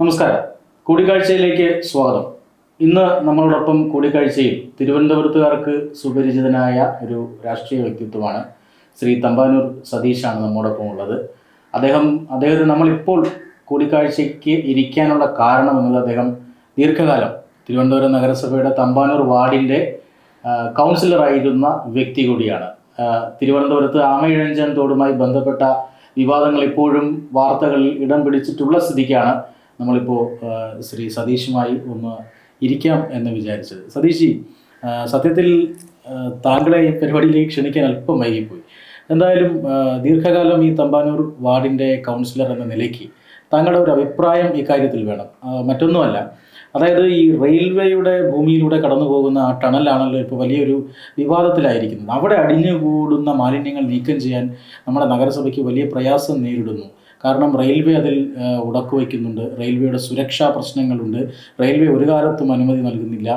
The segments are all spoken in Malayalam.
നമസ്കാരം. കൂടിക്കാഴ്ചയിലേക്ക് സ്വാഗതം. ഇന്ന് നമ്മളോടൊപ്പം കൂടിക്കാഴ്ചയിൽ തിരുവനന്തപുരത്തുകാർക്ക് സുപരിചിതനായ ഒരു രാഷ്ട്രീയ വ്യക്തിത്വമാണ് ശ്രീ തമ്പാനൂർ സതീഷാണ് നമ്മോടൊപ്പം ഉള്ളത്. അദ്ദേഹം അദ്ദേഹത്തിന് നമ്മളിപ്പോൾ കൂടിക്കാഴ്ചയ്ക്ക് ഇരിക്കാനുള്ള കാരണം എന്നത് അദ്ദേഹം ദീർഘകാലം തിരുവനന്തപുരം നഗരസഭയുടെ തമ്പാനൂർ വാർഡിന്റെ കൗൺസിലറായിരുന്ന വ്യക്തി കൂടിയാണ്. തിരുവനന്തപുരത്ത് ആമയിഴഞ്ചൻ തോടുമായി ബന്ധപ്പെട്ട വിവാദങ്ങൾ ഇപ്പോഴും വാർത്തകളിൽ ഇടം പിടിച്ചിട്ടുള്ള സ്ഥിതിക്കാണ് നമ്മളിപ്പോൾ ശ്രീ സതീഷുമായി ഒന്ന് ഇരിക്കാം എന്ന് വിചാരിച്ചത്. സതീഷി സത്യത്തിൽ താങ്കളെ ഈ പരിപാടിയിലേക്ക് ക്ഷണിക്കാൻ അല്പം വൈകിപ്പോയി. എന്തായാലും ദീർഘകാലം ഈ തമ്പാനൂർ വാർഡിന്റെ കൗൺസിലർ എന്ന നിലയ്ക്ക് താങ്കളുടെ ഒരു അഭിപ്രായം ഇക്കാര്യത്തിൽ വേണം. മറ്റൊന്നുമല്ല അതായത് ഈ റെയിൽവേയുടെ ഭൂമിയിലൂടെ കടന്നു പോകുന്ന ആ ടണലാണല്ലോ ഇപ്പോൾ വലിയൊരു വിവാദത്തിലായിരിക്കുന്നത്. അവിടെ അടിഞ്ഞുകൂടുന്ന മാലിന്യങ്ങൾ നീക്കം ചെയ്യാൻ നമ്മുടെ നഗരസഭയ്ക്ക് വലിയ പ്രയാസം നേരിടുന്നു. കാരണം റെയിൽവേ അതിൽ ഉടക്കു വയ്ക്കുന്നുണ്ട് റെയിൽവേയുടെ സുരക്ഷാ പ്രശ്നങ്ങളുണ്ട്. റെയിൽവേ ഒരു കാലത്തും അനുമതി നൽകുന്നില്ല.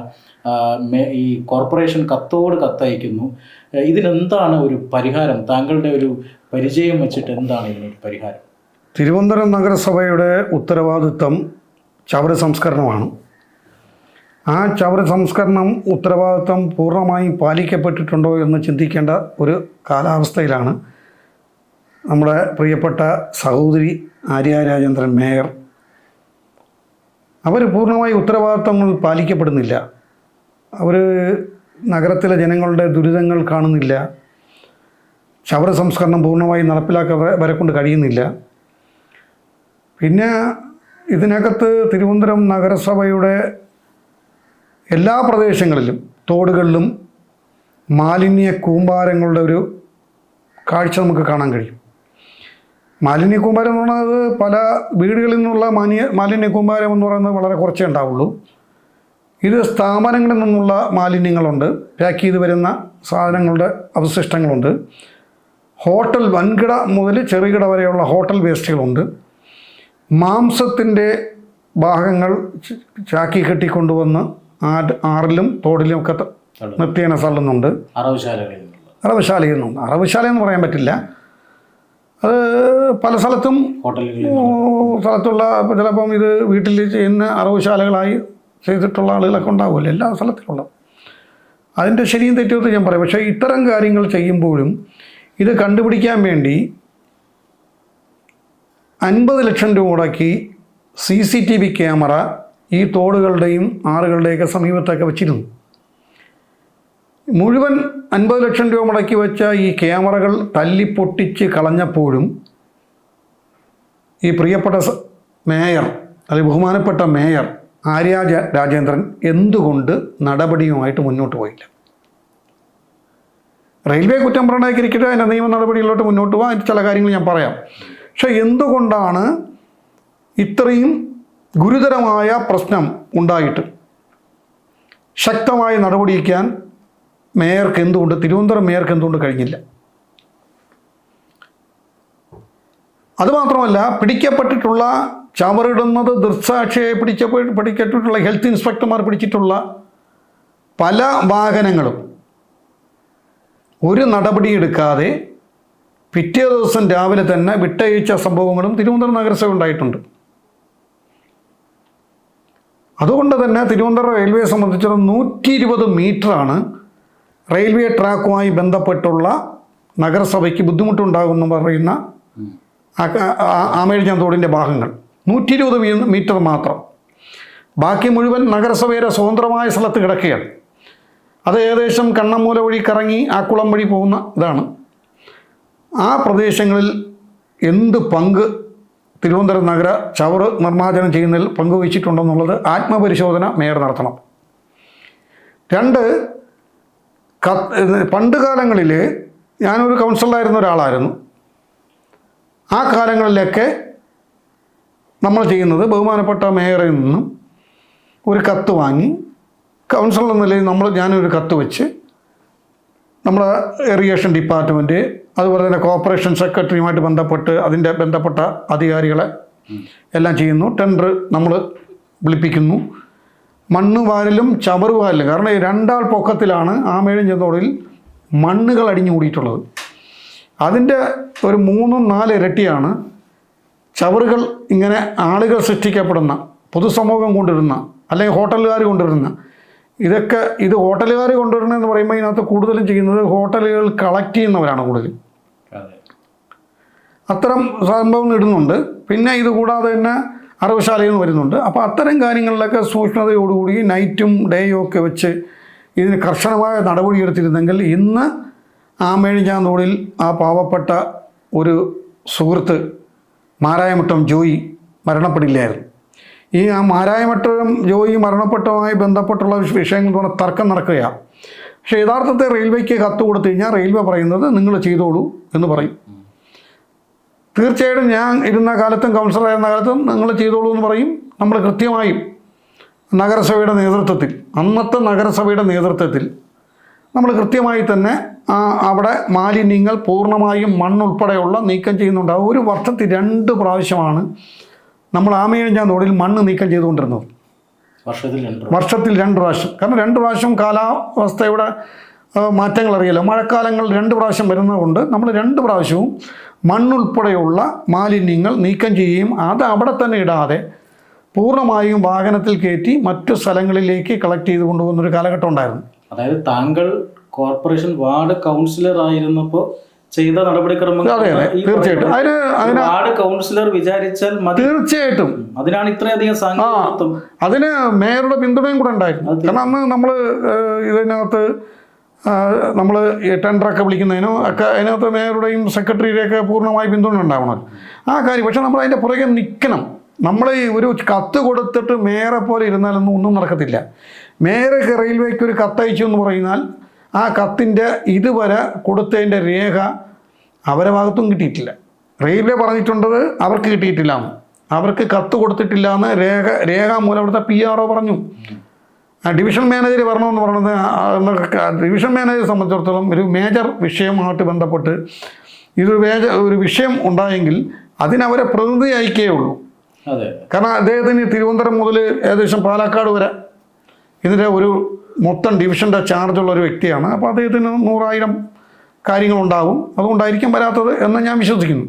ഈ കോർപ്പറേഷൻ കത്തോട് കത്തയക്കുന്നു. ഇതിനെന്താണ് ഒരു പരിഹാരം? താങ്കളുടെ ഒരു പരിചയം വെച്ചിട്ട് എന്താണ് ഇതിനൊരു പരിഹാരം? തിരുവനന്തപുരം നഗരസഭയുടെ ഉത്തരവാദിത്വം ചവറ് സംസ്കരണമാണ്. ആ ചവറ് സംസ്കരണം ഉത്തരവാദിത്വം പൂർണമായും പാലിക്കപ്പെട്ടിട്ടുണ്ടോ എന്ന് ചിന്തിക്കേണ്ട ഒരു കാലാവസ്ഥയിലാണ് നമ്മുടെ പ്രിയപ്പെട്ട സഹോദരി ആര്യ രാജേന്ദ്രൻ മേയർ. അവർ പൂർണമായി ഉത്തരവാദിത്തങ്ങൾ പാലിക്കപ്പെടുന്നില്ല. അവർ നഗരത്തിലെ ജനങ്ങളുടെ ദുരിതങ്ങൾ കാണുന്നില്ല. ശബര സംസ്കരണം പൂർണമായി നടപ്പിലാക്കാൻ വരെ- കൊണ്ട് കഴിയുന്നില്ല. പിന്നെ ഇതിനകത്ത് തിരുവനന്തപുരം നഗരസഭയുടെ എല്ലാ പ്രദേശങ്ങളിലും തോടുകളിലും മാലിന്യ കൂമ്പാരങ്ങളുടെ ഒരു കാഴ്ച നമുക്ക് കാണാൻ കഴിയും. മാലിന്യ കൂമ്പാരം എന്ന് പറയുന്നത് പല വീടുകളിൽ നിന്നുള്ള മാലിന്യ മാലിന്യക്കൂമ്പാരം എന്ന് പറയുന്നത് വളരെ കുറച്ചേ ഉണ്ടാവുള്ളൂ. ഇത് സ്ഥാപനങ്ങളിൽ നിന്നുള്ള മാലിന്യങ്ങളുണ്ട്. പാക്ക് ചെയ്ത് വരുന്ന സാധനങ്ങളുടെ അവശിഷ്ടങ്ങളുണ്ട്. ഹോട്ടൽ വൻകിട മുതൽ ചെറുകിട വരെയുള്ള ഹോട്ടൽ വേസ്റ്റുകളുണ്ട്. മാംസത്തിന്റെ ഭാഗങ്ങൾ ചാക്കി കെട്ടിക്കൊണ്ടുവന്ന് ആറിലും തോടിലും ഒക്കെ. നിത്യേന തള്ളുന്നുണ്ട്. അറവുശാലകളിൽ നിന്നുള്ള. അറവശാലയിൽ നിന്നുണ്ട്. അറവശാല എന്ന് പറയാൻ പറ്റില്ല. അത് പല സ്ഥലത്തും സ്ഥലത്തുള്ള ചിലപ്പം ഇത് വീട്ടിൽ ചെയ്യുന്ന അറവുശാലകളായി ചെയ്തിട്ടുള്ള ആളുകളൊക്കെ ഉണ്ടാവുമല്ലോ എല്ലാ സ്ഥലത്തിലുള്ള അതിന്റെ ശരിയും തെറ്റുമെന്ന് ഞാൻ പറയും. പക്ഷേ ഇത്തരം കാര്യങ്ങൾ ചെയ്യുമ്പോഴും ഇത് കണ്ടുപിടിക്കാൻ വേണ്ടി അൻപത് ലക്ഷം രൂപ മുടക്കി C C T V camera ഈ തോടുകളുടെയും ആറുകളുടെയൊക്കെ സമീപത്തൊക്കെ വെച്ചിരുന്നു. മുഴുവൻ അൻപത് ലക്ഷം രൂപ മുടക്കി വെച്ച ഈ ക്യാമറകൾ തല്ലിപ്പൊട്ടിച്ച് കളഞ്ഞപ്പോഴും ഈ പ്രിയപ്പെട്ട മേയർ അല്ലെങ്കിൽ ബഹുമാനപ്പെട്ട മേയർ ആര്യ രാജേന്ദ്രൻ എന്തുകൊണ്ട് നടപടിയുമായിട്ട് മുന്നോട്ട് പോയില്ല? റെയിൽവേ കുറ്റം പറയണായിരിക്കട്ടെ അതിന്റെ നിയമ നടപടികളിലോട്ട് മുന്നോട്ട് പോകാം അതിന്റെ ചില കാര്യങ്ങൾ ഞാൻ പറയാം. പക്ഷേ എന്തുകൊണ്ടാണ് ഇത്രയും ഗുരുതരമായ പ്രശ്നം ഉണ്ടായിട്ട് ശക്തമായ നടപടിയിക്കാൻ മേയർക്ക് എന്തുകൊണ്ട് തിരുവനന്തപുരം മേയർക്ക് എന്തുകൊണ്ട് കഴിഞ്ഞില്ല? അതുമാത്രമല്ല പിടിക്കപ്പെട്ടിട്ടുള്ള ചവറിടുന്നത് ദൃക്സാക്ഷിയെ പിടിച്ച പിടിക്കപ്പെട്ടിട്ടുള്ള ഹെൽത്ത് ഇൻസ്പെക്ടർമാർ പിടിച്ചിട്ടുള്ള പല വാഹനങ്ങളും ഒരു നടപടിയെടുക്കാതെ പിറ്റേ ദിവസം രാവിലെ തന്നെ വിട്ടയച്ച സംഭവങ്ങളും തിരുവനന്തപുരം നഗരസഭ ഉണ്ടായിട്ടുണ്ട്. അതുകൊണ്ട് തന്നെ തിരുവനന്തപുരം റെയിൽവേയെ സംബന്ധിച്ചിടത്തോളം നൂറ്റി ഇരുപത് മീറ്ററാണ് റെയിൽവേ ട്രാക്കുമായി ബന്ധപ്പെട്ടുള്ള നഗരസഭയ്ക്ക് ബുദ്ധിമുട്ടുണ്ടാകുമെന്ന് പറയുന്ന ആമേഴിഞ്ഞാൻ തോടിന്റെ ഭാഗങ്ങൾ. നൂറ്റി ഇരുപത് മീറ്റർ മാത്രം. ബാക്കി മുഴുവൻ നഗരസഭയുടെ സ്വതന്ത്രമായ സ്ഥലത്ത് കിടക്കുകയാണ്. അത് ഏകദേശം കണ്ണമൂല വഴി കറങ്ങി ആക്കുളം വഴി പോകുന്ന ഇതാണ്. ആ പ്രദേശങ്ങളിൽ എന്ത് പങ്ക് തിരുവനന്തപുരം നഗര ചവറ് നിർമ്മാർജനം ചെയ്യുന്നതിൽ പങ്കുവച്ചിട്ടുണ്ടെന്നുള്ളത് ആത്മപരിശോധന മേയർ നടത്തണം. രണ്ട് പണ്ട് കാലങ്ങളിൽ ഞാനൊരു കൗൺസിലറായിരുന്ന ഒരാളായിരുന്നു. ആ കാലങ്ങളിലൊക്കെ നമ്മൾ ചെയ്യുന്നത് ബഹുമാനപ്പെട്ട മേയറിൽ നിന്നും ഒരു കത്ത് വാങ്ങി കൗൺസിലർ എന്ന നിലയിൽ നമ്മൾ ഞാനൊരു കത്ത് വെച്ച് നമ്മുടെ ഇറിഗേഷൻ ഡിപ്പാർട്ട്മെന്റ് അതുപോലെ തന്നെ കോർപ്പറേഷൻ സെക്രട്ടറിയുമായിട്ട് ബന്ധപ്പെട്ട് അതിന്റെ ബന്ധപ്പെട്ട അധികാരികളെ എല്ലാം ചെയ്യുന്നു. ടെൻഡർ നമ്മൾ വിളിപ്പിക്കുന്നു. മണ്ണ് വാരലും ചവറ് വാരലും കാരണം രണ്ടാൾ പൊക്കത്തിലാണ് ആമേഴം ചെന്നോടിൽ മണ്ണുകൾ അടിഞ്ഞു കൂടിയിട്ടുള്ളത്. അതിന്റെ ഒരു മൂന്നും നാല് ഇരട്ടിയാണ് ചവറുകൾ ഇങ്ങനെ ആളുകൾ സൃഷ്ടിക്കപ്പെടുന്ന പൊതുസമൂഹം കൊണ്ടുവരുന്ന അല്ലെങ്കിൽ ഹോട്ടലുകാർ കൊണ്ടുവരുന്ന. ഇതൊക്കെ ഇത് ഹോട്ടലുകാർ കൊണ്ടുവരണമെന്ന് പറയുമ്പോൾ ഇതിനകത്ത് കൂടുതലും ചെയ്യുന്നത് ഹോട്ടലുകൾ കളക്ട് ചെയ്യുന്നവരാണ് കൂടുതൽ അതെ. അത്തരം സംഭവങ്ങൾ ഇടുന്നുണ്ട്. പിന്നെ ഇത് കൂടാതെ തന്നെ അറവുശാലയിൽ നിന്ന് വരുന്നുണ്ട്. അപ്പോൾ അത്തരം കാര്യങ്ങളിലൊക്കെ സൂക്ഷ്മതയോടുകൂടി നൈറ്റും ഡേയും ഒക്കെ വെച്ച് ഇതിന് കർശനമായ നടപടിയെടുത്തിരുന്നെങ്കിൽ ഇന്ന് ആ മേഴിഞ്ഞാന്തോടിൽ ആ പാവപ്പെട്ട ഒരു സുഹൃത്ത് മാരായമുട്ടം ജോയി മരണപ്പെടില്ലായിരുന്നു. ഈ ആ മാരായമട്ടം ജോയി മരണപ്പെട്ടതുമായി ബന്ധപ്പെട്ടുള്ള വിഷയങ്ങൾ എന്ന് പറഞ്ഞാൽ തർക്കം നടക്കുകയാണ്. പക്ഷേ യഥാർത്ഥത്തെ റെയിൽവേക്ക് കത്ത് കൊടുത്തു കഴിഞ്ഞാൽ റെയിൽവേ പറയുന്നത് നിങ്ങൾ ചെയ്തോളൂ എന്ന് പറയും. തീർച്ചയായിട്ടും ഞാൻ ഇരുന്ന കാലത്തും കൗൺസിലർ കൗൺസിലറായിരുന്ന കാലത്തും നിങ്ങൾ ചെയ്തോളൂ എന്ന് പറയും. നമ്മൾ കൃത്യമായും നഗരസഭയുടെ നേതൃത്വത്തിൽ അന്നത്തെ നഗരസഭയുടെ നേതൃത്വത്തിൽ നമ്മൾ കൃത്യമായി തന്നെ ആ അവിടെ മാലിന്യങ്ങൾ പൂർണമായും മണ്ണുൾപ്പെടെയുള്ള നീക്കം ചെയ്യുന്നുണ്ട്. ഒരു വർഷത്തിൽ രണ്ട് പ്രാവശ്യമാണ് നമ്മൾ ആമയഴിഞ്ഞാൽ തോടിൽ മണ്ണ് നീക്കം ചെയ്തുകൊണ്ടിരുന്നത്. വർഷത്തിൽ രണ്ട് വർഷത്തിൽ രണ്ട് പ്രാവശ്യം. കാരണം രണ്ട് പ്രാവശ്യം കാലാവസ്ഥയുടെ മാറ്റങ്ങൾ അറിയാലോ മഴക്കാലങ്ങൾ രണ്ട് പ്രാവശ്യം വരുന്നതുകൊണ്ട് നമ്മൾ രണ്ട് പ്രാവശ്യവും മണ്ണുൾപ്പെടെയുള്ള മാലിന്യങ്ങൾ നീക്കം ചെയ്യുകയും അത് അവിടെ തന്നെ ഇടാതെ പൂർണമായും വാഹനത്തിൽ കയറ്റി മറ്റു സ്ഥലങ്ങളിലേക്ക് കളക്ട് ചെയ്ത് കൊണ്ടുപോകുന്നൊരു കാലഘട്ടം ഉണ്ടായിരുന്നു. അതായത് താങ്കൾ കോർപ്പറേഷൻ വാർഡ് കൗൺസിലർ ആയിരുന്നപ്പോൾ ചെയ്ത നടപടിക്രമങ്ങൾ അതെ അതെ. തീർച്ചയായിട്ടും. അതിന് അതിന് വാർഡ് കൗൺസിലർ വിചാരിച്ചാൽ തീർച്ചയായിട്ടും. അതിനാണ് ഇത്രയധികം അതിന് മേയറുടെ പിന്തുണയും കൂടെ ഉണ്ടായിരുന്നു. കാരണം അന്ന് നമ്മൾ ഇതിനകത്ത് നമ്മൾ ടെൻഡറൊക്കെ വിളിക്കുന്നതിനും ഒക്കെ അതിനകത്ത് മേയറുടെയും സെക്രട്ടറിയുടെയൊക്കെ പൂർണമായി പിന്തുണ ഉണ്ടാവണം. ആ കാര്യം പക്ഷേ നമ്മൾ അതിന്റെ പുറകെ നിൽക്കണം. നമ്മൾ ഒരു കത്ത് കൊടുത്തിട്ട് മേയറെ പോലെ ഇരുന്നാലൊന്നും ഒന്നും നടക്കത്തില്ല. മേയർക്ക് റെയിൽവേക്ക് ഒരു കത്തയച്ചു എന്ന് പറഞ്ഞാൽ ആ കത്തിന്റെ ഇതുവരെ കൊടുത്തതിന്റെ രേഖ അവരെ ഭാഗത്തും കിട്ടിയിട്ടില്ല. റെയിൽവേ പറഞ്ഞിട്ടുണ്ടത് അവർക്ക് കിട്ടിയിട്ടില്ല. അവർക്ക് കത്ത് കൊടുത്തിട്ടില്ല എന്ന് രേഖ രേഖാമൂലം അവിടുത്തെ പി ആർ ഒ പറഞ്ഞു. ഡിവിഷൻ മാനേജർ വരണമെന്ന് പറയുന്നത് ഡിവിഷൻ മാനേജറെ സംബന്ധിച്ചിടത്തോളം ഒരു മേജർ വിഷയമായിട്ട് ബന്ധപ്പെട്ട് ഇതൊരു മേജർ ഒരു വിഷയം ഉണ്ടായെങ്കിൽ അതിനവരെ പ്രതിനിധി അയക്കേ ഉള്ളൂ അതെ. കാരണം അദ്ദേഹത്തിന് തിരുവനന്തപുരം മുതൽ ഏകദേശം പാലക്കാട് വരെ ഇതിന്റെ ഒരു മൊത്തം ഡിവിഷന്റെ ചാർജുള്ള ഒരു വ്യക്തിയാണ്. അപ്പോൾ അദ്ദേഹത്തിന് നൂറായിരം കാര്യങ്ങളുണ്ടാവും അതുകൊണ്ടായിരിക്കും വരാത്തത് എന്ന് ഞാൻ വിശ്വസിക്കുന്നു.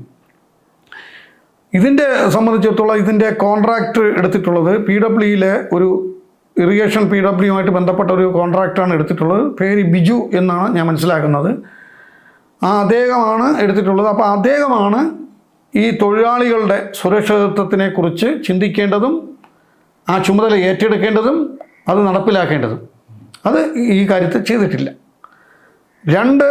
ഇതിന്റെ സംബന്ധിച്ചിടത്തോളം ഇതിന്റെ കോൺട്രാക്റ്റ് എടുത്തിട്ടുള്ളത് പി ഡബ്ല്യുയിലെ ഒരു ഇറിഗേഷൻ പി ഡബ്ല്യുമായിട്ട് ബന്ധപ്പെട്ട ഒരു കോൺട്രാക്റ്റാണ് എടുത്തിട്ടുള്ളത്. പേര് ബിജു എന്നാണ് ഞാൻ മനസ്സിലാക്കുന്നത്. ആ അദ്ദേഹമാണ് എടുത്തിട്ടുള്ളത്. അപ്പോൾ അദ്ദേഹമാണ് ഈ തൊഴിലാളികളുടെ സുരക്ഷിതത്വത്തിനെക്കുറിച്ച് ചിന്തിക്കേണ്ടതും ആ ചുമതല ഏറ്റെടുക്കേണ്ടതും അത് നടപ്പിലാക്കേണ്ടതും. അത് ഈ കാര്യത്തിൽ ചെയ്തിട്ടില്ല. രണ്ട്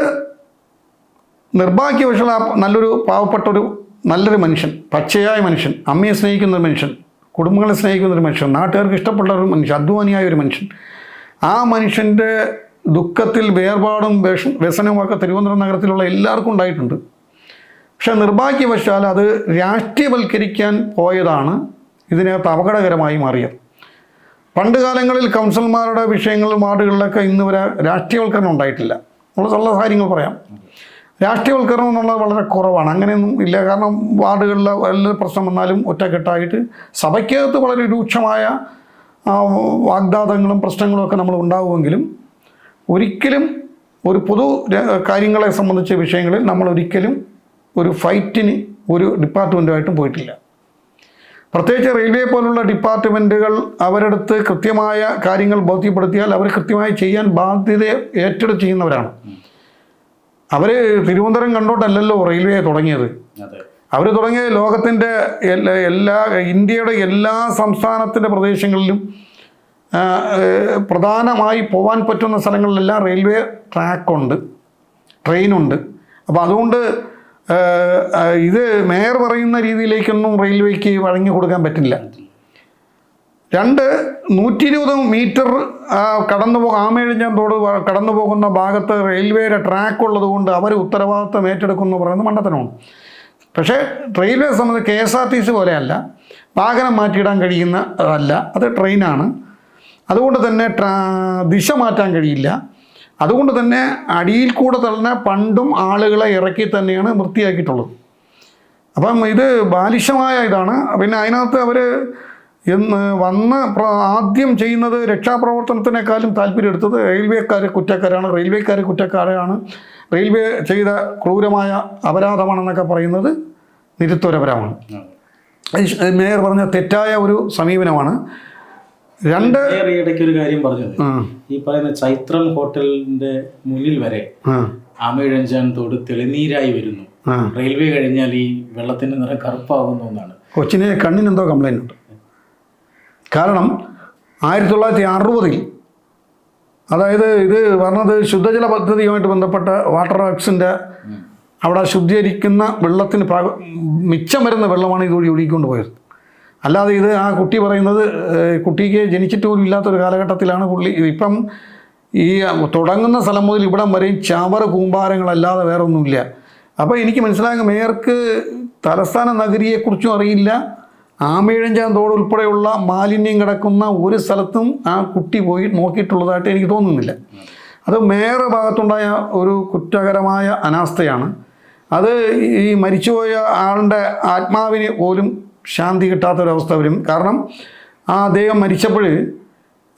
നിർഭാഗ്യവശാൽ നല്ലൊരു പാവപ്പെട്ടൊരു നല്ലൊരു മനുഷ്യൻ പച്ചയായ മനുഷ്യൻ അമ്മയെ സ്നേഹിക്കുന്ന മനുഷ്യൻ കുടുംബങ്ങളെ സ്നേഹിക്കുന്ന ഒരു മനുഷ്യൻ നാട്ടുകാർക്ക് ഇഷ്ടപ്പെട്ട ഒരു മനുഷ്യൻ അധ്വാനിയായ ഒരു മനുഷ്യൻ ആ മനുഷ്യന്റെ ദുഃഖത്തിൽ വേർപാടും വിഷ വ്യസനവുമൊക്കെ തിരുവനന്തപുരം നഗരത്തിലുള്ള എല്ലാവർക്കും ഉണ്ടായിട്ടുണ്ട്. പക്ഷേ നിർഭാഗ്യവശാൽ അത് രാഷ്ട്രീയവൽക്കരിക്കാൻ പോയതാണ് ഇതിനകത്ത് അപകടകരമായി മാറിയത്. പണ്ട് കാലങ്ങളിൽ കൗൺസിലർമാരുടെ വിഷയങ്ങളും വാർഡുകളിലൊക്കെ ഇന്ന് വരെ രാഷ്ട്രീയവൽക്കരണം ഉണ്ടായിട്ടില്ല. നമ്മൾ ഉള്ള കാര്യങ്ങൾ പറയാം. രാഷ്ട്രീയവൽക്കരണം എന്നുള്ളത് വളരെ കുറവാണ്. അങ്ങനെയൊന്നും ഇല്ല. കാരണം വാർഡുകളിലെ വലിയ പ്രശ്നം വന്നാലും ഒറ്റക്കെട്ടായിട്ട് സഭയ്ക്കകത്ത് വളരെ രൂക്ഷമായ വാഗ്ദാതങ്ങളും പ്രശ്നങ്ങളും ഒക്കെ നമ്മൾ ഉണ്ടാവുമെങ്കിലും ഒരിക്കലും ഒരു പൊതു കാര്യങ്ങളെ സംബന്ധിച്ച വിഷയങ്ങളിൽ നമ്മൾ ഒരിക്കലും ഒരു ഫൈറ്റിന് ഒരു ഡിപ്പാർട്ട്മെന്റുമായിട്ടും പോയിട്ടില്ല. പ്രത്യേകിച്ച് റെയിൽവേ പോലുള്ള ഡിപ്പാർട്ട്മെന്റുകൾ അവരെടുത്ത് കൃത്യമായ കാര്യങ്ങൾ ബോധ്യപ്പെടുത്തിയാൽ അവർ കൃത്യമായി ചെയ്യാൻ ബാധ്യത ഏറ്റെടുത്ത് ചെയ്യുന്നവരാണ്. അവർ തിരുവനന്തപുരം കണ്ടോട്ടല്ലല്ലോ റെയിൽവേ തുടങ്ങിയത്. അവർ തുടങ്ങിയ ലോകത്തിന്റെ എല്ലാ എല്ലാ ഇന്ത്യയുടെ എല്ലാ സംസ്ഥാനത്തിന്റെ പ്രദേശങ്ങളിലും പ്രധാനമായി പോകാൻ പറ്റുന്ന സ്ഥലങ്ങളിലെല്ലാം റെയിൽവേ ട്രാക്കുണ്ട് ട്രെയിനുണ്ട്. അപ്പോൾ അതുകൊണ്ട് ഇത് മേയർ പറയുന്ന രീതിയിലേക്കൊന്നും റെയിൽവേക്ക് വഴങ്ങി കൊടുക്കാൻ പറ്റില്ല. രണ്ട് നൂറ്റി ഇരുപത് മീറ്റർ കടന്നു പോകും ആമേഴിഞ്ഞാൻ തോട് കടന്നു പോകുന്ന ഭാഗത്ത് റെയിൽവേയുടെ ട്രാക്ക് ഉള്ളതുകൊണ്ട് അവർ ഉത്തരവാദിത്തം ഏറ്റെടുക്കുന്നു എന്ന് പറയുന്നത് മണ്ടത്തനമാണ് പക്ഷേ റെയിൽവേ സംബന്ധിച്ച് K S R T C പോലെയല്ല. വാഹനം മാറ്റിയിടാൻ കഴിയുന്ന അല്ല അത് ട്രെയിനാണ്. അതുകൊണ്ട് തന്നെ ദിശ മാറ്റാൻ കഴിയില്ല. അതുകൊണ്ട് തന്നെ അടിയിൽ കൂടെ തന്നെ പണ്ടും ആളുകളെ ഇറക്കി തന്നെയാണ് വൃത്തിയാക്കിയിട്ടുള്ളത്. അപ്പം ഇത് ബാലിശമായ ഇതാണ്. പിന്നെ അതിനകത്ത് അവർ എന്ന് വന്ന് ആദ്യം ചെയ്യുന്നത് രക്ഷാപ്രവർത്തനത്തിനേക്കാളും താല്പര്യം എടുത്തത് റെയിൽവേക്കാർ കുറ്റക്കാരാണ്. റെയിൽവേക്കാരെ കുറ്റക്കാരാണ് റെയിൽവേ ചെയ്ത ക്രൂരമായ അപരാധമാണെന്നൊക്കെ പറയുന്നത് നിരുത്തരപരമാണ്. മേയർ പറഞ്ഞ തെറ്റായ ഒരു സമീപനമാണ്. രണ്ട് ഇടയ്ക്ക് ഒരു കാര്യം പറഞ്ഞത്. ഈ പറയുന്ന ചൈത്രം ഹോട്ടലിന്റെ മുന്നിൽ വരെ ആ, തോട് തെളിനീരായി വരുന്നു. റെയിൽവേ കഴിഞ്ഞാൽ ഈ വെള്ളത്തിന്റെ നിറം കറുപ്പാകുന്നു എന്നാണ് കൊച്ചിനെ കണ്ണിനെന്തോ കംപ്ലൈന്റ് ഉണ്ട് കാരണം ആയിരത്തി തൊള്ളായിരത്തി അറുപതിൽ അതായത് ഇത് പറഞ്ഞത് ശുദ്ധജല പദ്ധതിയുമായിട്ട് ബന്ധപ്പെട്ട വാട്ടർ വർക്സിന്റെ അവിടെ ശുദ്ധീകരിക്കുന്ന വെള്ളത്തിന് മിച്ചം വരുന്ന വെള്ളമാണ് ഇതുവഴി ഒഴുകിക്കൊണ്ട് പോയത്. അല്ലാതെ ഇത് ആ കുട്ടി പറയുന്നത് കുട്ടിക്ക് ജനിച്ചിട്ട് പോലും ഇല്ലാത്തൊരു കാലഘട്ടത്തിലാണ് പുള്ളി ഇപ്പം ഈ തുടങ്ങുന്ന സ്ഥലം മുതൽ ഇവിടം വരെയും ചാമര കൂമ്പാരങ്ങളല്ലാതെ വേറെ ഒന്നുമില്ല അപ്പോൾ എനിക്ക് മനസ്സിലാകും മേയർക്ക് തലസ്ഥാന നഗരിയെക്കുറിച്ചും അറിയില്ല. ആമയിഴഞ്ചാൻ തോട് ഉൾപ്പെടെയുള്ള മാലിന്യം കിടക്കുന്ന ഒരു സ്ഥലത്തും ആ കുട്ടി പോയി നോക്കിയിട്ടുള്ളതായിട്ട് എനിക്ക് തോന്നുന്നില്ല. അത് വേറെ ഭാഗത്തുണ്ടായ ഒരു കുറ്റകരമായ അനാസ്ഥയാണ്. അത് ഈ മരിച്ചുപോയ ആളുടെ ആത്മാവിന് പോലും ശാന്തി കിട്ടാത്ത കിട്ടാത്തൊരവസ്ഥ വരും. കാരണം ആ അദ്ദേഹം മരിച്ചപ്പോൾ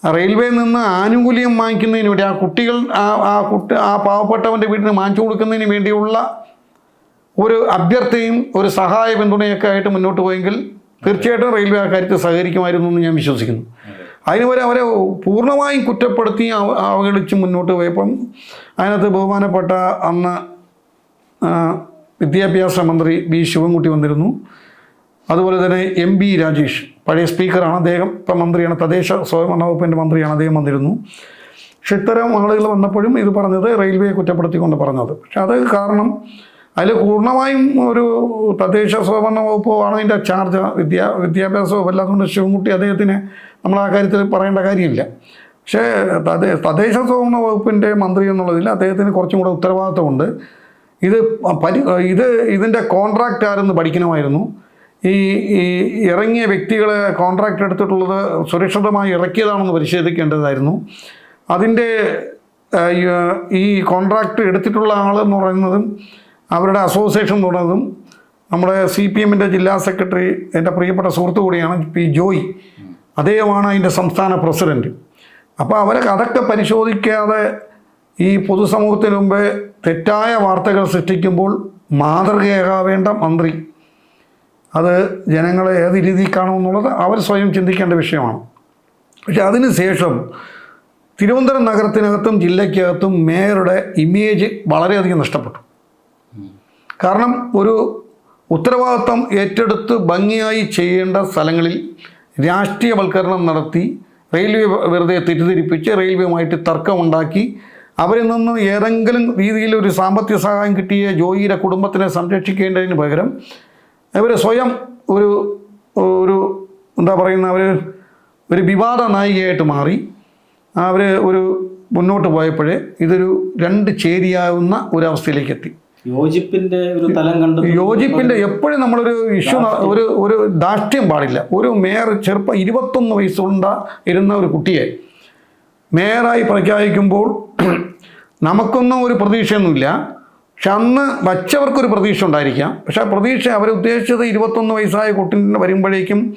റെയിൽവേയിൽ നിന്ന് ആനുകൂല്യം വാങ്ങിക്കുന്നതിന് വേണ്ടി ആ കുട്ടികൾ ആ ആ കുട്ടി ആ പാവപ്പെട്ടവന്റെ വീട്ടിന് വാങ്ങിച്ചു കൊടുക്കുന്നതിന് വേണ്ടിയുള്ള ഒരു അഭ്യർത്ഥനയും ഒരു സഹായ പിന്തുണയൊക്കെ ആയിട്ട് മുന്നോട്ട് പോയെങ്കിൽ തീർച്ചയായിട്ടും റെയിൽവേ അക്കാര്യത്തെ സഹകരിക്കുമായിരുന്നു എന്ന് ഞാൻ വിശ്വസിക്കുന്നു. അതിന് വരെ അവരെ പൂർണമായും കുറ്റപ്പെടുത്തി അവഗണിച്ച് മുന്നോട്ട് പോയപ്പം അതിനകത്ത് ബഹുമാനപ്പെട്ട അന്ന് വിദ്യാഭ്യാസ മന്ത്രി ബി ശിവൻകുട്ടി വന്നിരുന്നു. അതുപോലെ തന്നെ എം ബി രാജേഷ് പഴയ സ്പീക്കറാണ് അദ്ദേഹം ഇപ്പം മന്ത്രിയാണ് തദ്ദേശ സ്വയംഭരണ വകുപ്പിന്റെ മന്ത്രിയാണ് അദ്ദേഹം വന്നിരുന്നു. പക്ഷെ ഇത്തരം ആളുകൾ വന്നപ്പോഴും ഇത് പറഞ്ഞത് റെയിൽവേയെ കുറ്റപ്പെടുത്തിക്കൊണ്ട് പറഞ്ഞത്. പക്ഷെ അത് കാരണം അതിൽ പൂർണമായും ഒരു തദ്ദേശ സ്വയംഭരണ വകുപ്പാണ് അതിന്റെ ചാർജ് വിദ്യാ വിദ്യാഭ്യാസ വകുപ്പ് അല്ലാത്തതുകൊണ്ട് ശിവൻകുട്ടി അദ്ദേഹത്തിന് നമ്മൾ ആ കാര്യത്തിൽ പറയേണ്ട കാര്യമില്ല. പക്ഷേ തദ്ദേശ സ്വയംഭരണ വകുപ്പിന്റെ മന്ത്രി എന്നുള്ളതിൽ അദ്ദേഹത്തിന് കുറച്ചും കൂടെ ഉത്തരവാദിത്തമുണ്ട് ഇത് പരി ഇത് ഇതിന്റെ കോൺട്രാക്റ്റ് ആരെന്ന് പഠിക്കണമായിരുന്നു. ഈ ഈ ഇറങ്ങിയ വ്യക്തികളെ കോൺട്രാക്റ്റ് എടുത്തിട്ടുള്ളത് സുരക്ഷിതമായി ഇറക്കിയതാണെന്ന് പരിശോധിക്കേണ്ടതായിരുന്നു. അതിന്റെ ഈ കോൺട്രാക്റ്റ് എടുത്തിട്ടുള്ള ആൾ എന്ന് പറയുന്നതും അവരുടെ അസോസിയേഷൻ എന്ന് നമ്മുടെ സി പി എമ്മിന്റെ ജില്ലാ സെക്രട്ടറി എന്റെ പ്രിയപ്പെട്ട സുഹൃത്തു കൂടിയാണ് പി ജോയ്. അദ്ദേഹമാണ് അതിന്റെ സംസ്ഥാന പ്രസിഡന്റ് അപ്പോൾ അവരെ അതൊക്കെ പരിശോധിക്കാതെ ഈ പൊതുസമൂഹത്തിന് മുമ്പ് തെറ്റായ വാർത്തകൾ സൃഷ്ടിക്കുമ്പോൾ മാതൃകയാകാവേണ്ട മന്ത്രി. അത് ജനങ്ങളെ ഏത് രീതിയിൽ കാണുമെന്നുള്ളത് അവർ സ്വയം ചിന്തിക്കേണ്ട വിഷയമാണ്. പക്ഷെ അതിനുശേഷം തിരുവനന്തപുരം നഗരത്തിനകത്തും ജില്ലയ്ക്കകത്തും മേയറുടെ ഇമേജ് വളരെയധികം നഷ്ടപ്പെട്ടു. കാരണം ഒരു ഉത്തരവാദിത്വം ഏറ്റെടുത്ത് ഭംഗിയായി ചെയ്യേണ്ട സ്ഥലങ്ങളിൽ രാഷ്ട്രീയവൽക്കരണം നടത്തി റെയിൽവേ വെറുതെ തെറ്റിദ്ധരിപ്പിച്ച് റെയിൽവേയുമായിട്ട് തർക്കമുണ്ടാക്കി അവരിൽ നിന്ന് ഏതെങ്കിലും രീതിയിൽ ഒരു സാമ്പത്തിക സഹായം കിട്ടിയ ജോയിയുടെ കുടുംബത്തിനെ സംരക്ഷിക്കേണ്ടതിന് പകരം അവർ സ്വയം ഒരു ഒരു എന്താ പറയുന്ന അവർ ഒരു വിവാദ നായികയായിട്ട് മാറി അവർ ഒരു മുന്നോട്ട് പോയപ്പോഴേ ഇതൊരു രണ്ട് ചേരിയാവുന്ന ഒരവസ്ഥയിലേക്ക് എത്തി. യോജിപ്പിന്റെ ഒരു തലം കണ്ടു യോജിപ്പിന്റെ എപ്പോഴും നമ്മളൊരു ഇഷ്യൂ ഒരു ഒരു ദാഷ്ട്യം പാടില്ല. ഒരു മേയർ ചെറുപ്പം ഇരുപത്തൊന്ന് വയസ്സുണ്ട ഇരുന്ന ഒരു കുട്ടിയെ മേയറായി പ്രഖ്യാപിക്കുമ്പോൾ നമുക്കൊന്നും ഒരു പ്രതീക്ഷയൊന്നുമില്ല. പക്ഷെ അന്ന് വച്ചവർക്കൊരു പ്രതീക്ഷ ഉണ്ടായിരിക്കാം. പക്ഷെ ആ പ്രതീക്ഷ അവരുദ്ദേശിച്ചത് ഇരുപത്തൊന്ന് വയസ്സായ കുട്ടീന്റെ വരുമ്പോഴേക്കും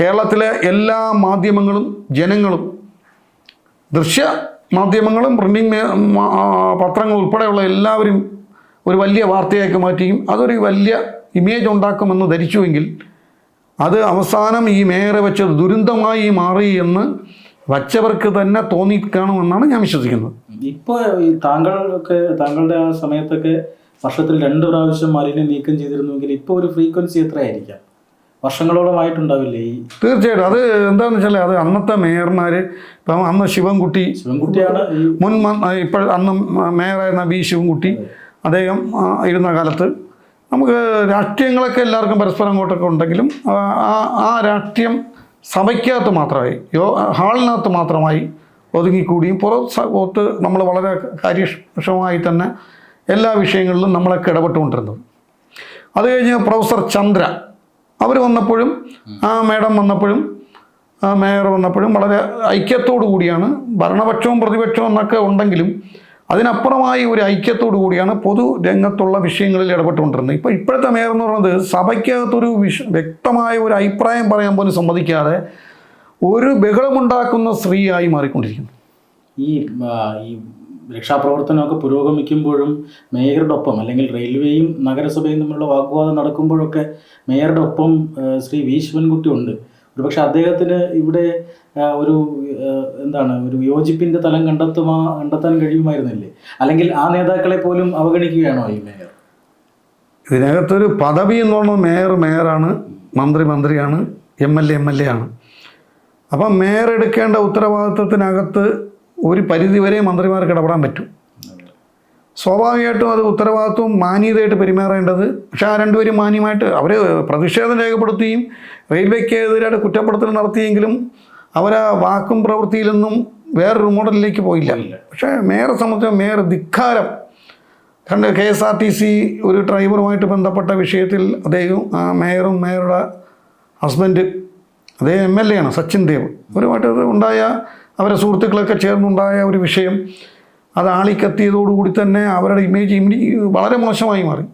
കേരളത്തിലെ എല്ലാ മാധ്യമങ്ങളും ജനങ്ങളും ദൃശ്യ മാധ്യമങ്ങളും പ്രിന്റിങ് പത്രങ്ങൾ ഉൾപ്പെടെയുള്ള എല്ലാവരും ഒരു വലിയ വാർത്തയാക്കി മാറ്റിയും അതൊരു വലിയ ഇമേജ് ഉണ്ടാക്കുമെന്ന് ധരിച്ചുവെങ്കിൽ അത് അവസാനം ഈ മേയറെ വെച്ചത് ദുരന്തമായി മാറി എന്ന് വച്ചവർക്ക് തന്നെ തോന്നിക്കാണുമെന്നാണ് ഞാൻ വിശ്വസിക്കുന്നത്. ഇപ്പൊ ഈ താങ്കൾക്ക് താങ്കളുടെ ആ സമയത്തൊക്കെ വർഷത്തിൽ രണ്ട് പ്രാവശ്യം മാലിന്യം നീക്കം ചെയ്തിരുന്നുവെങ്കിൽ ഇപ്പൊ ഒരു ഫ്രീക്വൻസി എത്രയായിരിക്കാം? വർഷങ്ങളോളമായിട്ടുണ്ടാവില്ലേ ഈ? തീർച്ചയായിട്ടും. അത് എന്താണെന്ന് വെച്ചാൽ അത് അന്നത്തെ മേയർമാർ ഇപ്പം അന്ന് ശിവൻകുട്ടി ശിവൻകുട്ടിയാണ് മുൻ ഇപ്പോൾ അന്ന് മേയറായിരുന്ന വി ശിവൻകുട്ടി. അദ്ദേഹം ഇരുന്ന കാലത്ത് നമുക്ക് രാഷ്ട്രീയങ്ങളൊക്കെ എല്ലാവർക്കും പരസ്പരം അങ്ങോട്ടൊക്കെ ഉണ്ടെങ്കിലും ആ ആ- രാഷ്ട്രീയം സഭയ്ക്കകത്ത് മാത്രമായി യോ ഹാളിനകത്ത് മാത്രമായി ഒതുങ്ങിക്കൂടിയും പുറത്ത് നമ്മൾ വളരെ കാര്യക്ഷമമായി തന്നെ എല്ലാ വിഷയങ്ങളിലും നമ്മളൊക്കെ ഇടപെട്ടുകൊണ്ടിരുന്നത്. അത് കഴിഞ്ഞ് പ്രൊഫസർ ചന്ദ്ര അവർ വന്നപ്പോഴും ആ മേഡം വന്നപ്പോഴും മേയർ വന്നപ്പോഴും വളരെ ഐക്യത്തോടു കൂടിയാണ് ഭരണപക്ഷവും പ്രതിപക്ഷവും എന്നൊക്കെ ഉണ്ടെങ്കിലും അതിനപ്പുറമായി ഒരു ഐക്യത്തോടു കൂടിയാണ് പൊതു രംഗത്തുള്ള വിഷയങ്ങളിൽ ഇടപെട്ടുകൊണ്ടിരുന്നത്. ഇപ്പോൾ ഇപ്പോഴത്തെ മേയർ എന്ന് പറയുന്നത് സഭയ്ക്കകത്തൊരു വിഷ വ്യക്തമായ ഒരു അഭിപ്രായം പറയാൻ പോലും സമ്മതിക്കാതെ ഒരു ബഹളമുണ്ടാക്കുന്ന സ്ത്രീയായി മാറിക്കൊണ്ടിരിക്കുന്നു. ഈ രക്ഷാപ്രവർത്തനമൊക്കെ പുരോഗമിക്കുമ്പോഴും മേയറുടെ ഒപ്പം അല്ലെങ്കിൽ റെയിൽവേയും നഗരസഭയും തമ്മിലുള്ള വാഗ്വാദം നടക്കുമ്പോഴൊക്കെ മേയറുടെ ഒപ്പം ശ്രീ വി ശിവൻകുട്ടി ഉണ്ട്. ഒരുപക്ഷെ അദ്ദേഹത്തിന് ഇവിടെ ഒരു എന്താണ് ഒരു യോജിപ്പിന്റെ തലം കണ്ടെത്തുമാ കണ്ടെത്താൻ കഴിയുമായിരുന്നില്ലേ? അല്ലെങ്കിൽ ആ നേതാക്കളെ പോലും അവഗണിക്കുകയാണോ ഈ മേയർ? ഇതിനകത്തൊരു പദവി എന്ന് പറയുന്നത് മേയർ മേയറാണ് മന്ത്രി മന്ത്രിയാണ് M L A M L A ആണ്. അപ്പം മേയർ എടുക്കേണ്ട ഉത്തരവാദിത്വത്തിനകത്ത് ഒരു പരിധിവരെ മന്ത്രിമാർക്ക് ഇടപെടാൻ പറ്റും. സ്വാഭാവികമായിട്ടും അത് ഉത്തരവാദിത്വം മാന്യതയായിട്ട് പെരുമാറേണ്ടത് പക്ഷേ ആ രണ്ടുപേരും മാന്യമായിട്ട് അവർ പ്രതിഷേധം രേഖപ്പെടുത്തുകയും റെയിൽവേക്ക് എതിരായിട്ട് കുറ്റപ്പെടുത്തൽ നടത്തിയെങ്കിലും അവർ ആ വാക്കും പ്രവൃത്തിയിലൊന്നും വേറൊരു മോഡലിലേക്ക് പോയില്ല. പക്ഷേ മേയറെ സംബന്ധിച്ച് മേയർ ധിക്കാരം. കണ്ട് K S R T C ഒരു ഡ്രൈവറുമായിട്ട് ബന്ധപ്പെട്ട വിഷയത്തിൽ അദ്ദേഹം ആ മേയറും മേയറുടെ ഹസ്ബൻഡ് അദ്ദേഹം എം എൽ എ ആണ് സച്ചിൻ ദേവ്. അവരുമായിട്ട് ഉണ്ടായ അവരെ സുഹൃത്തുക്കളൊക്കെ ചേർന്നുണ്ടായ ഒരു വിഷയം. അത് ആളിക്കത്തിയതോടുകൂടി തന്നെ അവരുടെ ഇമേജ് ഇമേജ് വളരെ മോശമായി മാറി.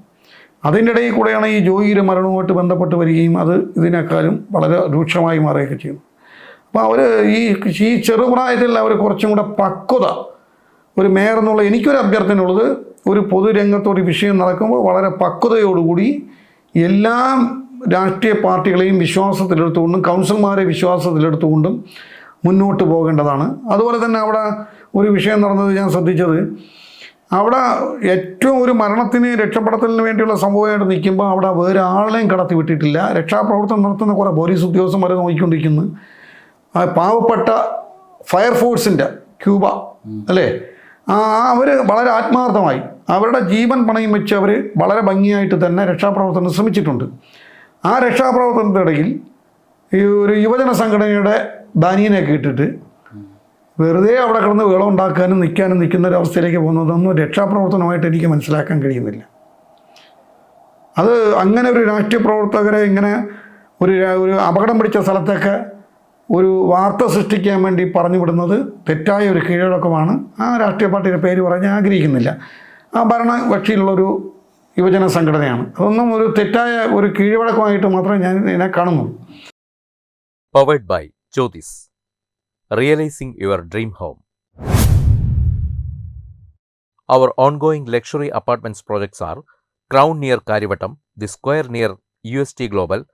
അതിന്റെ ഇടയിൽ കൂടെയാണ് ഈ ജോയിയുടെ മരണവുമായിട്ട് ബന്ധപ്പെട്ട് വരികയും അത് ഇതിനേക്കാളും വളരെ രൂക്ഷമായി മാറുകയൊക്കെ ചെയ്യുന്നു അപ്പോൾ അവർ ഈ ഈ ചെറുപ്രായത്തിൽ അവർ കുറച്ചും കൂടെ പക്വത ഒരു മേയർ എന്നുള്ള എനിക്കൊരു അഭ്യർത്ഥനയുള്ളത് ഒരു പൊതുരംഗത്തൊരു വിഷയം നടക്കുമ്പോൾ വളരെ പക്വതയോടുകൂടി എല്ലാ രാഷ്ട്രീയ പാർട്ടികളെയും വിശ്വാസത്തിലെടുത്തുകൊണ്ടും കൗൺസിലർമാരെ വിശ്വാസത്തിലെടുത്തുകൊണ്ടും മുന്നോട്ട് പോകേണ്ടതാണ്. അതുപോലെ തന്നെ അവിടെ ഒരു വിഷയം നടന്നത് ഞാൻ ശ്രദ്ധിച്ചത് അവിടെ ഏറ്റവും ഒരു മരണത്തിന് രക്ഷപ്പെടുത്തലിന് വേണ്ടിയുള്ള സംഭവമായിട്ട് നിൽക്കുമ്പോൾ അവിടെ വേറെ ആളെയും കടത്തി വിട്ടിട്ടില്ല. രക്ഷാപ്രവർത്തനം നടത്തുന്ന കുറേ പോലീസ് ഉദ്യോഗസ്ഥന്മാരെ നോക്കിക്കൊണ്ടിരിക്കുന്നു. ആ പാവപ്പെട്ട ഫയർഫോഴ്സിന്റെ ക്യൂബ അല്ലേ? ആ അവർ വളരെ ആത്മാർത്ഥമായി. അവരുടെ ജീവൻ പണയം വെച്ച് അവർ വളരെ ഭംഗിയായിട്ട് തന്നെ രക്ഷാപ്രവർത്തനം ശ്രമിച്ചിട്ടുണ്ട്. ആ രക്ഷാപ്രവർത്തനത്തിനിടയിൽ ഈ ഒരു യുവജന സംഘടനയുടെ ദാനീനെയൊക്കെ ഇട്ടിട്ട് വെറുതെ അവിടെ കിടന്ന് വെള്ളം ഉണ്ടാക്കാനും നിൽക്കാനും നിൽക്കുന്ന ഒരു അവസ്ഥയിലേക്ക് പോകുന്നതൊന്നും രക്ഷാപ്രവർത്തനമായിട്ട് എനിക്ക് മനസ്സിലാക്കാൻ കഴിയുന്നില്ല. അത് അങ്ങനെ ഒരു രാഷ്ട്രീയ പ്രവർത്തകരെ ഇങ്ങനെ ഒരു ഒരു അപകടം പിടിച്ച സ്ഥലത്തൊക്കെ ഒരു വാർത്ത സൃഷ്ടിക്കാൻ വേണ്ടി പറഞ്ഞു വിടുന്നത് തെറ്റായ ഒരു കീഴടക്കമാണ്. ആ രാഷ്ട്രീയ പാർട്ടിയുടെ പേര് പറഞ്ഞ് ആഗ്രഹിക്കുന്നില്ല. ആ ഭരണകക്ഷിയിലുള്ളൊരു യുവജന സംഘടനയാണ്. അതൊന്നും ഒരു തെറ്റായ ഒരു കീഴ്വഴക്കമായിട്ട് മാത്രമേ ഞാൻ ഇതിനെ കാണുന്നു luxury apartments projects R crown near Kariavattom the square near U S T Crown